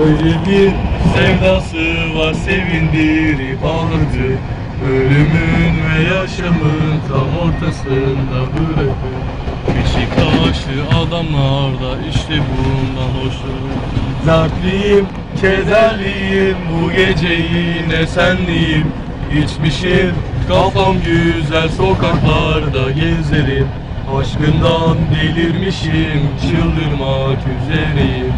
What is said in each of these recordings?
Öyle bir sevdası var sevindirip ağlatır Ölümün ve yaşamın tam ortasında bırakır. Beşiktaşlı adamlar da işte bundan hoşlanır. Dertliyim, kederliyim bu gece yine senliyim İçmişim, kafam güzel sokaklarda gezerim. Aşkından delirmişim, çıldırmak üzereyim.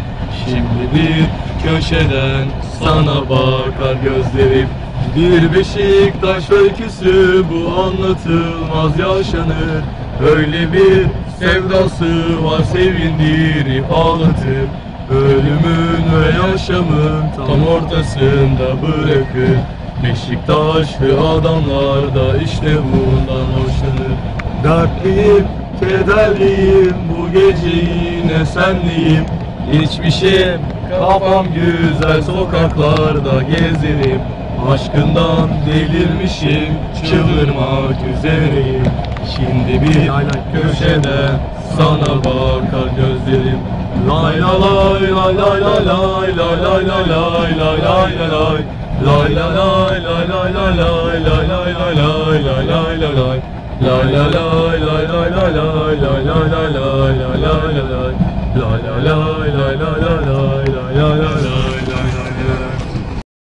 Şimdi bir köşeden sana bakar gözlerim. Bir Beşiktaş öyküsü bu anlatılmaz yaşanır. Öyle bir sevdası var sevindirip ağlatır Ölümün ve yaşamın tam ortasında bırakır. Beşiktaşlı adamlar da işte bundan hoşlanır. Dertliyim, kederliyim bu gece yine senliyim İçmişim kafam güzel sokaklarda gezerim Aşkından delirmişim çıldırmak üzereyim Şimdi bir köşede sana bakar gözlerim Lay lay lay lay lay lay lay lay lay lay lay lay lay lay Lay lay lay lay lay lay lay lay lay lay lay lay lay lay lay La la la la la la la la la la la la la la la la